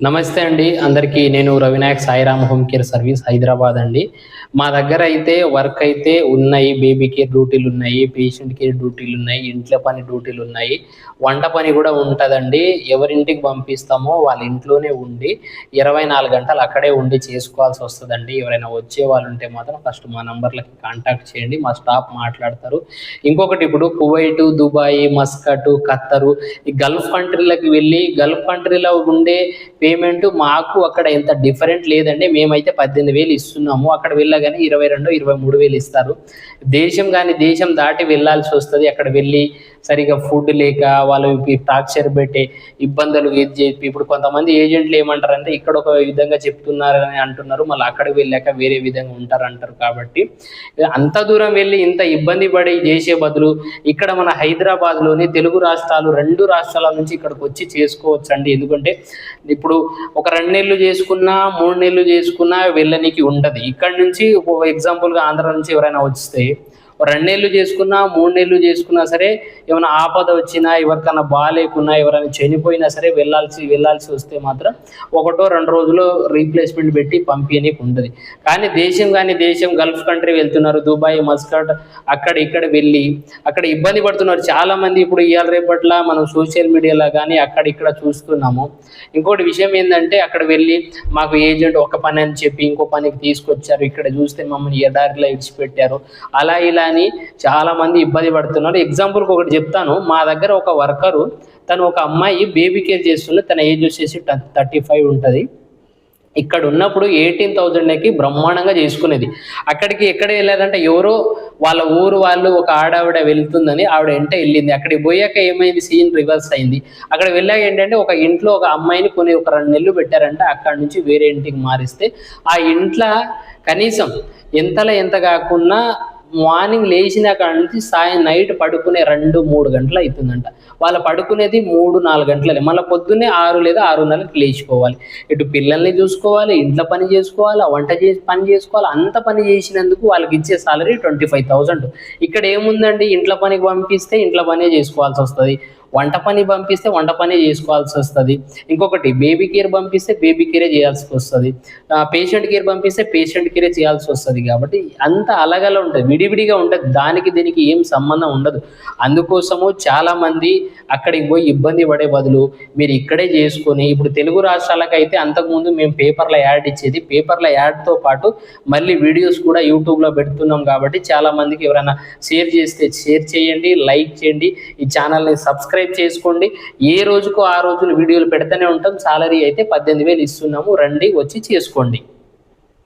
నమస్తే అండి. అందరికీ నేను Ravinayak Sairam home care service Hyderabad అండి. మా దగ్గర అయితే వర్క్ అయితే ఉన్నాయి. బేబీ కేర్ డ్యూటీలు ఉన్నాయి. పేషెంట్ కేర్ డ్యూటీలు ఉన్నాయి. ఇంట్లో పని డ్యూటీలు ఉన్నాయి. వంట పని కూడా ఉంటుందండి. ఎవరింటికి పంపిస్తామో వాళ్ళ ఇంట్లోనే ఉండి ఇరవై నాలుగు గంటలు అక్కడే ఉండి చేసుకోవాల్సి వస్తుందండి. ఎవరైనా వచ్చే వాళ్ళు ఉంటే మాత్రం ఫస్ట్ మా నంబర్లకి కాంటాక్ట్ చేయండి. మా స్టాఫ్ మాట్లాడతారు. ఇంకొకటి ఇప్పుడు కువైట్ దుబాయ్ మస్కట్ ఖత్తరు ఈ గల్ఫ్ కంట్రీలకు వెళ్ళి గల్ఫ్ కంట్రీలో ఉండే పేమెంట్ మాకు అక్కడ ఎంత డిఫరెంట్ లేదండి. మేమైతే పద్దెనిమిది వేలు ఇస్తున్నాము. అక్కడ వెళ్ళగానే ఇరవై రెండు ఇరవై మూడు వేలు ఇస్తారు. దేశం కానీ దేశం దాటి వెళ్ళాల్సి వస్తుంది. అక్కడ వెళ్ళి సరిగా ఫుడ్ లేక వాళ్ళు టార్చర్ పెట్టే ఇబ్బందులు ఇది చెప్పి ఇప్పుడు కొంతమంది ఏజెంట్లు ఏమంటారంటే ఇక్కడ ఒక విధంగా చెప్తున్నారని అంటున్నారు మళ్ళీ అక్కడికి వెళ్ళాక వేరే విధంగా ఉంటారు అంటారు కాబట్టి అంత దూరం వెళ్ళి ఇంత ఇబ్బంది పడి చేసే బదులు ఇక్కడ మన హైదరాబాద్లోని తెలుగు రాష్ట్రాలు రెండు రాష్ట్రాల నుంచి ఇక్కడికి వచ్చి చేసుకోవచ్చు అండి ఎందుకంటే ఇప్పుడు ఒక రెండు నెలలు చేసుకున్నా మూడు నెలలు చేసుకున్నా వెళ్ళనికి ఉండదు. ఇక్కడ నుంచి ఎగ్జాంపుల్గా ఆంధ్ర నుంచి ఎవరైనా వస్తే రెండేళ్ళు చేసుకున్నా మూడేళ్ళు చేసుకున్నా సరే ఏమైనా ఆపద వచ్చినా ఎవరికైనా బాగాలేకున్నా ఎవరైనా చనిపోయినా సరే వెళ్ళాల్సి వెళ్ళాల్సి వస్తే మాత్రం ఒకటో రెండు రోజులు రీప్లేస్మెంట్ పెట్టి పంపించనీకి ఉంటుంది కానీ దేశం కానీ దేశం గల్ఫ్ కంట్రీ వెళ్తున్నారు దుబాయ్ మస్కట్ అక్కడ ఇక్కడ వెళ్ళి అక్కడ ఇబ్బంది పడుతున్నారు. చాలామంది ఇప్పుడు ఇవాళ రేపట్ల మనం సోషల్ మీడియాలో కానీ అక్కడ ఇక్కడ చూస్తున్నాము. ఇంకోటి విషయం ఏంటంటే అక్కడ వెళ్ళి మాకు ఏజెంట్ ఒక పని అని చెప్పి ఇంకో పనికి తీసుకొచ్చారు. ఇక్కడ చూస్తే మమ్మల్ని ఎడారిలో ఇచ్చిపెట్టారు అలా ఇలా అని చాలామంది ఇబ్బంది పడుతున్నారు. ఎగ్జాంపుల్కి ఒకటి చెప్తాను. మా దగ్గర ఒక వర్కరు తను ఒక అమ్మాయి బేబీ కేర్ చేస్తుంది. తన ఏజ్ వచ్చేసి థర్టీ ఫైవ్ ఉంటుంది. ఇక్కడ ఉన్నప్పుడు ఎయిటీన్ థౌజండ్కి బ్రహ్మాండంగా చేసుకునేది. అక్కడికి ఎక్కడ వెళ్ళేదంటే ఎవరో వాళ్ళ ఊరు వాళ్ళు ఒక ఆడావిడ వెళ్తుందని ఆవిడ వెంట వెళ్ళింది. అక్కడికి పోయాక ఏమైంది? సీన్ రివర్స్ అయింది. అక్కడ వెళ్ళాక ఏంటంటే ఒక ఇంట్లో ఒక అమ్మాయిని కొన్ని ఒక రెండు నెలలు పెట్టారంటే. అక్కడ నుంచి వేరే ఇంటికి మారిస్తే ఆ ఇంట్లో కనీసం ఎంతలో ఎంత కాకుండా మార్నింగ్ లేచినాక నుంచి సాయం నైట్ పడుకునే రెండు మూడు గంటలు అవుతుందంట వాళ్ళు పడుకునేది మూడు నాలుగు గంటలే. మళ్ళీ పొద్దున్నే ఆరు లేదా ఆరున్నరకి లేచిపోవాలి. ఇటు పిల్లల్ని చూసుకోవాలి ఇంట్లో పని చేసుకోవాలి వంట చేసి పని చేసుకోవాలి అంత పని చేసినందుకు వాళ్ళకి ఇచ్చే సాలరీ ట్వంటీ ఫైవ్ థౌజండ్ ఇక్కడ ఏముందండి? ఇంట్లో పనికి పంపిస్తే ఇంట్లో పనే చేసుకోవాల్సి వస్తుంది. వంట పని పంపిస్తే వంట పనే చేసుకోవాల్సి వస్తుంది. ఇంకొకటి బేబీ కేర్ పంపిస్తే బేబీ కేరే చేయాల్సి వస్తుంది. పేషెంట్ కేర్ పంపిస్తే పేషెంట్ కేరే చేయాల్సి వస్తుంది కాబట్టి అంత అలగల ఉంటుంది విడివిడిగా ఉంటుంది. దానికి దీనికి ఏం సంబంధం ఉండదు. అందుకోసము చాలామంది అక్కడికి పోయి ఇబ్బంది పడే బదులు మీరు ఇక్కడే చేసుకొని ఇప్పుడు తెలుగు రాష్ట్రాలకైతే అంతకుముందు మేము పేపర్ల యాడ్ ఇచ్చేది. పేపర్ల యాడ్తో పాటు మళ్ళీ వీడియోస్ కూడా యూట్యూబ్లో పెడుతున్నాం కాబట్టి చాలా మందికి ఎవరైనా షేర్ చేస్తే షేర్ చేయండి లైక్ చేయండి. ఈ ఛానల్ని సబ్స్క్రైబ్ సబ్స్క్రైబ్ చేసుకోండి. ఏ రోజుకు ఆ రోజులు వీడియోలు పెడుతూనే ఉంటాం. సాలరీ అయితే పద్దెనిమిది వేలు ఇస్తున్నాము. రండి వచ్చి చేసుకోండి.